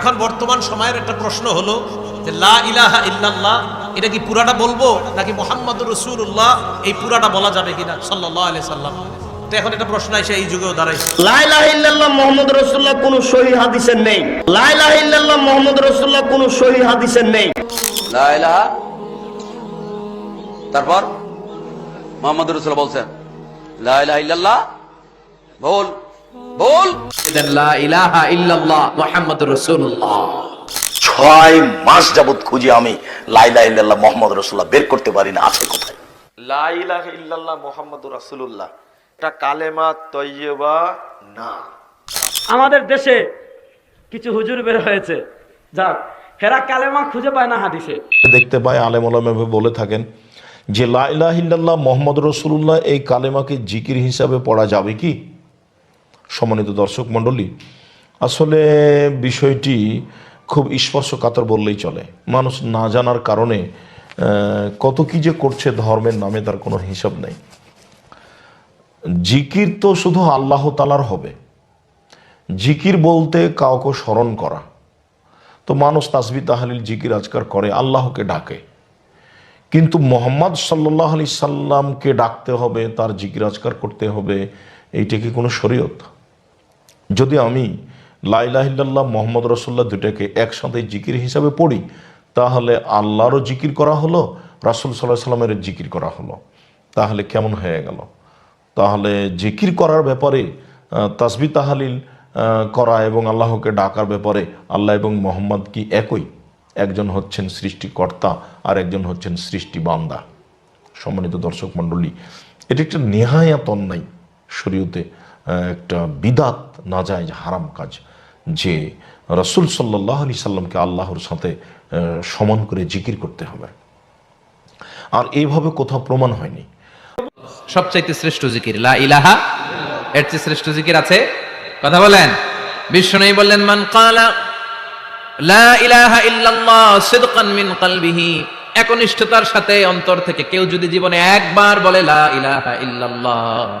এখন বর্তমান সময়ের একটা প্রশ্ন হলো যে লা ইলাহা ইল্লাল্লাহ এটা কি পুরাটা বলব নাকি মোহাম্মদ রসুল্লাহ এই পুরাটা বলা যাবে কিনা? সাল্লাহ আলি সাল্লাম। তো এখন একটা প্রশ্ন এসে এই যুগেও দাঁড়াইছে। লাইলাহ ইল্লাল্লাহ মোহাম্মদ রসুল্লাহ কোন সহি হাদিসের নেই। লাইলাহ ইল্লাল্লাহ মোহাম্মদ রসুল্লাহ কোন সহি হাদিসের নেই। লা তারপর? মোহাম্মদ রসুল বলছেন লা ইলাহা ইল্লাল্লাহ বল বল। ইলাহা ইল্লাল্লাহ মুহাম্মাদুর রাসূলুল্লাহ। ছয় মাস যাবত খুঁজি আমি লাইলা ইল্লাল্লাহ মোহাম্মদ রসুল্লাহ বের করতে পারি না আছে কোথায়? লা ইল্লাল্লাহ মুহাম্মাদুর রাসূলুল্লাহ এটা কালেমা তৈয়বা না। আমাদের দেশে কিছু হুজুর বের হয়েছে যাক হেরা কালেমা খুঁজে পায় না হাদিসে। দেখতে পাই আলেম ওলামে বলে থাকেন যে লাইলাহিল্লাহ মোহাম্মদ রসুল্লাহ এই কালেমাকে জিকির হিসাবে পড়া যাবে কি? সম্মানিত দর্শক মণ্ডলী, আসলে বিষয়টি খুব স্পর্শকাতর বললেই চলে। মানুষ না জানার কারণে কত কি যে করছে ধর্মের নামে তার কোনো হিসাব নেই। জিকির তো শুধু আল্লাহ তালার হবে। জিকির বলতে কাউকে স্মরণ করা। তো মানুষ তাসবি তাহালিল জিকির আজকার করে, আল্লাহকে ডাকে। কিন্তু মোহাম্মদ সাল্লাহ আলি সাল্লামকে ডাকতে হবে, তার জিকির আজকার করতে হবে, এইটা কি কোনো শরীয়ত? যদি আমি লাইলাহিল্লাহ মোহাম্মদ রসুল্লাহ দুটাকে একসাথে জিকির হিসাবে পড়ি, তাহলে আল্লাহরও জিকির করা হলো, রাসুল সাল্লাহ সাল্লামের জিকির করা হলো। তাহলে কেমন হয়ে গেল? তাহলে জিকির করার ব্যাপারে তাসবি তাহালিল করা এবং আল্লাহকে ডাকার ব্যাপারে আল্লাহ এবং মোহাম্মদ কি একই? একজন হচ্ছেন সৃষ্টিকর্তা আর একজন হচ্ছেন সৃষ্টি বান্দা। সম্মানিত দর্শক মণ্ডলী, এটি একটা নেহায়াত অন্যায় শরীয়তে। একটা বিদাত না যায় হারাম কাজ যে রসুল সাল্লাহ আলি সাল্লামকে আল্লাহর সাথে সমান করে জিকির করতে হবে। আর এইভাবে কোথাও প্রমাণ হয়নি। সবচাইতে শ্রেষ্ঠ জিকির ইলাহা, এর চেয়ে শ্রেষ্ঠ জিকির আছে? কথা বলেন। বিশ্ব বিষ্ণু বললেন, মান কালা, লা ইলাহা ইল্লাল্লাহ সিদকান মিন কলবিহি একনিষ্ঠতার সাথে অন্তর থেকে কেউ যদি জীবনে একবার বলে, লা ইলাহা ইল্লাল্লাহ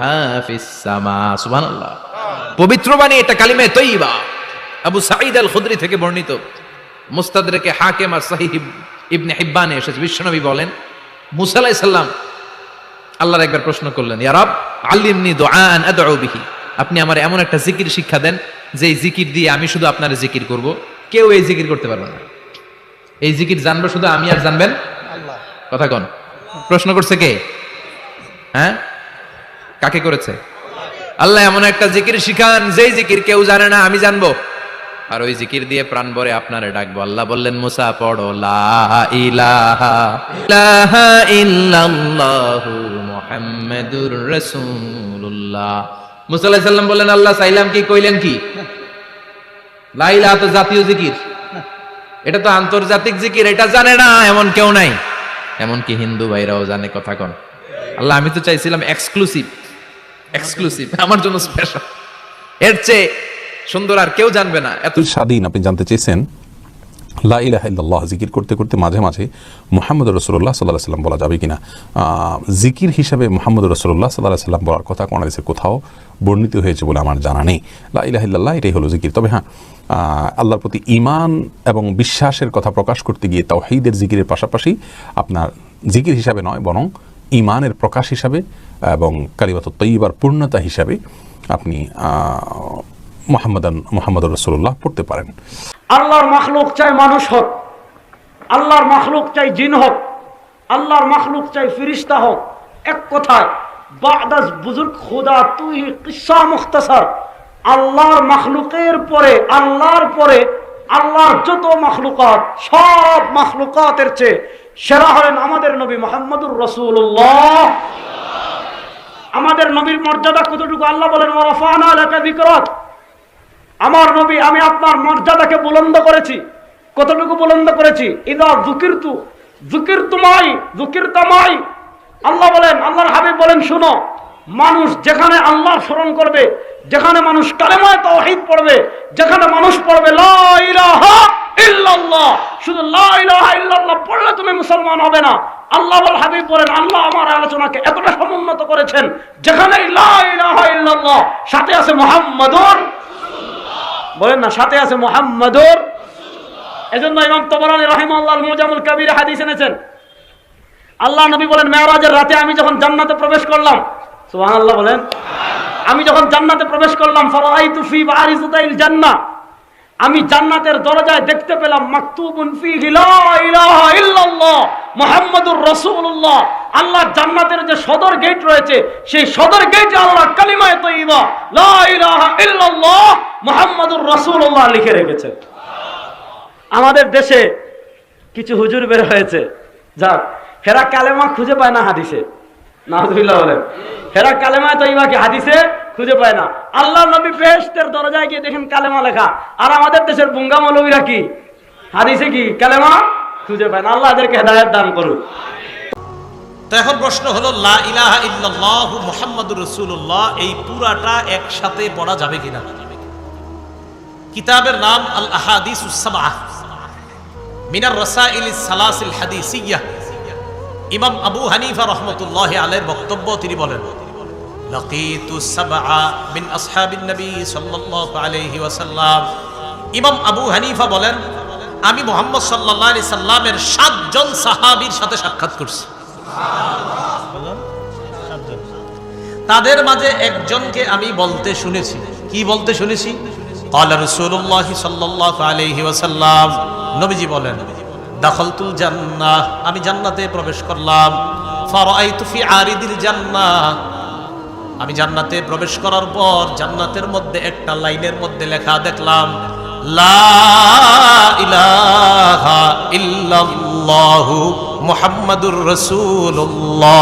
হ্যাঁ। পবিত্র বাণী এটা কালিমে তৈবা আবু সাঈদ আল থেকে বর্ণিত। হাকেম আর সাহিব ইবনে হিব্বানে এসেছে। বিশ্বনবী বলেন মুসালাই সাল্লাম আল্লাহর একবার প্রশ্ন করলেন ইয়ারব আলিমনি দোয়ান বিহি। আপনি আমার এমন একটা জিকির শিক্ষা দেন যে জিকির দিয়ে আমি শুধু আপনার জিকির করব। কেউ এই জিকির করতে পারবে না। এই জিকির জানবে শুধু আমি আর জানবেন? কথা কন। প্রশ্ন করছে কে? হ্যাঁ? কাকে করেছে? আল্লাহ এমন একটা জিকির শিখান, যেই জিকির কেউ জানে না, আমি জানব। আর ওই জিকির দিয়ে প্রাণ ভরে আপনারে ডাকবো। আল্লাহ বললেন, মুসা, পড়ো, লা ইলাহা বললেন, আল্লাহ চাইলাম কি, কইলেন কি? লা তো জাতীয় জিকির। এটা তো আন্তর্জাতিক জিকির, এটা জানে না, এমন কেউ নাই। এমন কি হিন্দু ভাইরাও জানে, কথা কন। আল্লাহ, আমি তো চাইছিলাম এক্সক্লুসিভ এক্সক্লুসিভ আমার জন্য স্পেশাল এর চেয়ে সুন্দর আর কেউ জানবে না, এত স্বাধীন, আপনি জানতে চেয়েছেন? লা ইলাহা জিকির করতে করতে মাঝে মাঝে মোহাম্মদ রসুল্লাহ সাল্লাহ সাল্লাম বলা যাবে কিনা? জিকির হিসাবে মোহাম্মদ রসুল্লাহ সাল্লাহ সাল্লাম বলার কথা কোন হাদিসে কোথাও বর্ণিত হয়েছে বলে আমার জানা নেই। লা ইলাহা ইল্লাল্লাহ, এটাই হলো জিকির। তবে হ্যাঁ আল্লাহর প্রতি ইমান এবং বিশ্বাসের কথা প্রকাশ করতে গিয়ে তাওহীদের জিকিরের পাশাপাশি আপনার জিকির হিসাবে নয়, বরং ইমানের প্রকাশ হিসাবে এবং কালিমাত তৈবার পূর্ণতা হিসাবে আপনি মোহাম্মদান মোহাম্মদ রসুল্লাহ পড়তে পারেন। আল্লাহর মাখলুক চাই মানুষ হোক, আল্লাহর মাখলুক চাই জিন হোক, আল্লাহর মাখলুক চাই ফিরিস্তা হোক। এক কথায়, বাদাস বুজুর্গ খুদা তুই কিসা মুখতাসার? আল্লাহর মাখলুকের পরে, আল্লাহর পরে, আল্লাহর যত মাখলুকাত, সব মাখলুকাতের চেয়ে সেরা হলেন আমাদের নবী মোহাম্মদুর রসুল্লাহ আমাদের নবীর মর্যাদা কতটুকু? আল্লাহ বলেন আমার নবী, আমি আপনার মর্যাদাকে বুলন্দ করেছি। কতটুকু বুলন্দ করেছি? ইদা জুকিরতু জুকির তামাই আল্লাহ বলেন, আল্লাহর হাবিব বলেন, শুনো, মানুষ যেখানে আল্লাহ স্মরণ করবে যেখানে মানুষ কালেমায় তাওহীদ পড়বে, যেখানে মানুষ পড়বে শুধু পড়লে তুমি মুসলমান হবে না। আল্লাহ হাবিব বলেন, আল্লাহ আমার আলোচনাকে এতটা সমুন্নত করেছেন যেখানে সাথে আছে মুহাম্মাদুর বলেন না, সাথে আছে মুহাম্মাদুর এজন্য ইমাম তবরানি রাহিমাহুল্লাহ মুজামুল কবির হাদিস এনেছেন। আল্লাহ নবী বলেন, মেয়ারাজের রাতে আমি যখন জান্নাতে প্রবেশ করলাম, সুবহানাল্লাহ বলেন আমি যখন জান্নাতে প্রবেশ করলাম, ফারাআইতু ফি বারিজাতিল জান্নাহ। আমি জান্নাতের দরজায় দেখতে পেলাম আল্লাহ জান্নাতের যে সদর গেট রয়েছে, সেই সদর গেটে আল্লাহ কালিমায়ে রাসূলুল্লাহ লিখে রেখেছেন আমাদের দেশে কিছু হুজুর বের হয়েছে, যাক, হেরা কালেমা খুঁজে পায় না হাদিসে। নাহদুল্লাহ বলেন। হেরা কালেমা তো হাদিসে? খুঁজে পায় না। আল্লাহ নবী বেহেশতের দরজায় গিয়ে দেখেন কালেমা লেখা। আর আমাদের দেশের বুঙ্গা মৌলবীরা কি? হাদিসে কি? কালেমা খুঁজে পায় না। আল্লাহ এদেরকে হেদায়ত দান করুক। তো এখন প্রশ্ন হলো, লা ইলাহা ইল্লাল্লাহু মুহাম্মাদুর রাসূলুল্লাহ, এই পুরাটা একসাথে পড়া যাবে কিনা? কিতাবের নাম আল আহাদিস সাবাহ মিনার রাসাইল সালাসিল ইমাম আবু হানিফা রহমতুল্লাহ আলের বক্তব্য তিনি বলেন ইমাম আবু হানিফা বলেন, আমি মোহাম্মদ সাল্লাহ আলি সাল্লামের সাতজন সাহাবির সাথে সাক্ষাৎ করছি। তাদের মাঝে একজনকে আমি বলতে শুনেছি। কি বলতে শুনেছি? আল্লাহ রসুল্লাহ সাল্লাহ আলহি ওয়াসাল্লাম। নবীজি বলেন দাখলতুল জান্নাহ, আমি জান্নাতে প্রবেশ করলাম। ফারাআইতু ফি আরিদিল জান্নাহ। আমি জান্নাতে প্রবেশ করার পর জান্নাতের মধ্যে একটা লাইনের মধ্যে লেখা দেখলাম, লা ইলাহা ইল্লাল্লাহু মুহাম্মাদুর রাসূলুল্লাহ।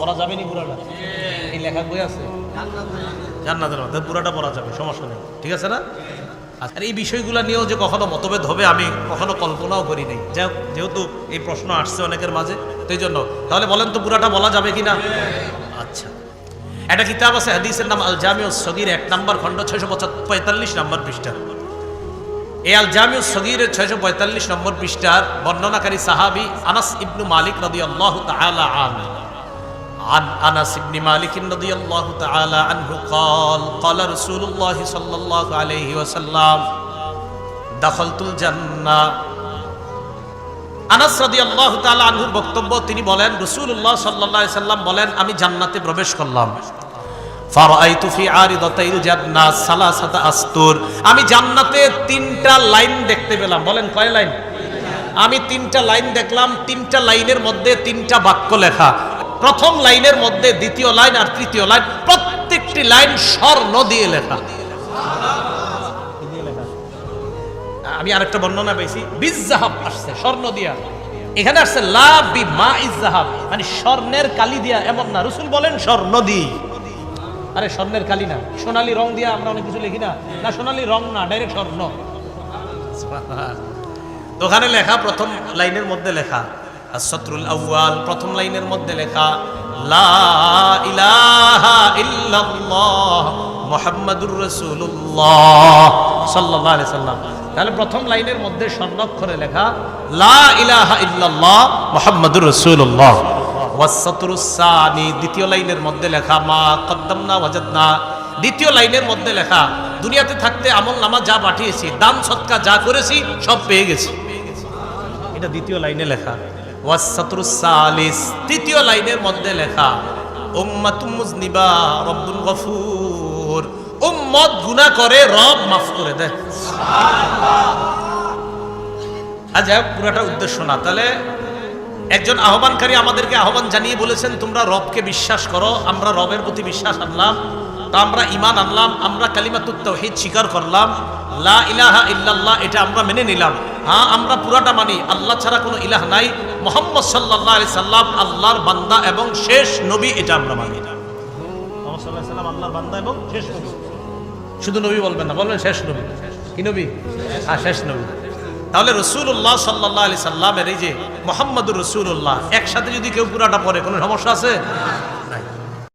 পড়া যাবে নি পুরাটা? এই লেখা বই আছে? জান্নাতের মধ্যে পুরাটা পড়া যাবে, সমস্যা নেই। ঠিক আছে না? আর এই বিষয়গুলো নিয়েও যে কখনো মতভেদ হবে, আমি কখনো কল্পনাও করি নাই। যেহেতু এই প্রশ্ন আসছে অনেকের মাঝে, তো জন্য। তাহলে বলেন তো পুরাটা বলা যাবে কিনা? আচ্ছা। একটা কিতাব আছে, হাদিসের নাম আল জামিউ সগির, এক নম্বর খণ্ড, ছয়শো পঁয়তাল্লিশ নম্বর পৃষ্ঠা। এই আল জামিউ সগিরের ছয়শো পঁয়তাল্লিশ নম্বর পৃষ্ঠার বর্ণনাকারী সাহাবি আনাস ইবনু মালিক রদি আল্লাহ তাআলা আন عن انس بن مالك رضي الله تعالى عنه قال قال رسول الله صلى الله عليه وسلم دخلت الجنه আনাস রাদিয়াল্লাহু তাআলা আনহুর বক্তব্য তিনি বলেন রাসূলুল্লাহ সাল্লাল্লাহু আলাইহি সাল্লাম বলেন আমি জান্নাতে প্রবেশ করলাম ফারাআইতু ফি আরিদাতাইল জান্নাত সালাসাতা আস্তুর আমি জান্নাতে তিনটা লাইন দেখতে পেলাম বলেন কয় লাইন আমি তিনটা লাইন দেখলাম তিনটা লাইনের মধ্যে তিনটা বাক্য লেখা প্রথম লাইনের মধ্যে দ্বিতীয় লাইন আর তৃতীয় লাইন, প্রত্যেকটি লাইন স্বর্ণ দিয়ে লেখা। আমি আরেকটা বর্ণনা পেয়েছি বিজাহাব আসছে স্বর্ণ দিয়া। এখানে আসছে লা বি মা ইজাহাব মানে স্বর্ণের কালি দিয়া এমন না। রসুল বলেন স্বর্ণ দি। আরে, স্বর্ণের কালি না, সোনালী রং দিয়া আমরা অনেক কিছু লিখি না। না, সোনালী রং না, ডাইরেক্ট স্বর্ণ ওখানে লেখা, প্রথম লাইনের মধ্যে লেখা। আসত্রুল আউয়াল, প্রথম লাইনের মধ্যে লেখা, লা ইলাহা ইল্লাল্লাহ মুহাম্মাদুর রাসূলুল্লাহ সাল্লাল্লাহু আলাইহি সাল্লাম। তাহলে প্রথম লাইনের মধ্যে স্বর্ণাক্ষরে লেখা, লা ইলাহা ইল্লাল্লাহ মুহাম্মাদুর রাসূলুল্লাহ। ওয়াসসাতরুস সানি, দ্বিতীয় লাইনের মধ্যে লেখা, মা কদ্দামনা ওয়াজাদনা। দ্বিতীয় লাইনের মধ্যে লেখা, দুনিয়াতে থাকতে আমল নামা যা পাঠিয়েছি, দান সৎকা যা করেছি, সব পেয়ে গেছি। এটা দ্বিতীয় লাইনে লেখা। ওয়াসাতুরুস সালিস, তৃতীয় লাইনের মধ্যে লেখা, উম্মাতুম মুজনিবা রব্বুল গফুর। উম্মত গুনাহ করে, রব মাফ করে দেয়। আজ যাই পুরাটা উদ্দেশ্য না। তাহলে একজন আহ্বানকারী আমাদেরকে আহ্বান জানিয়ে বলেছেন, তোমরা রবকে বিশ্বাস করো, আমরা রবের প্রতি বিশ্বাস আনলাম, তা আমরা ইমান আনলাম, আমরা কালিমাতুত তাওহীদ স্বীকার করলাম, লা ইলাহা ইল্লাল্লাহ, এটা আমরা মেনে নিলাম। হ্যাঁ আমরা পুরাটা মানি, আল্লাহ ছাড়া কোনো ইলাহ নাই। মোহাম্মদ সাল্লাহ সাল্লাম আল্লাহর বান্দা এবং শেষ নবী এটা আমরা মানি। মোহাম্মদ সাল্লাল্লাহু সাল্লাম আল্লাহর বান্দা এবং শেষ নবী। শুধু নবী বলবেন না বলবেন শেষ নবী। কি নবী? হ্যাঁ শেষ নবী। তাহলে রসুল্লাহ সাল্লাহ আলি সাল্লামের এই যে মোহাম্মদুর রসুল্লাহ একসাথে যদি কেউ পুরাটা পড়ে কোনো সমস্যা আছে?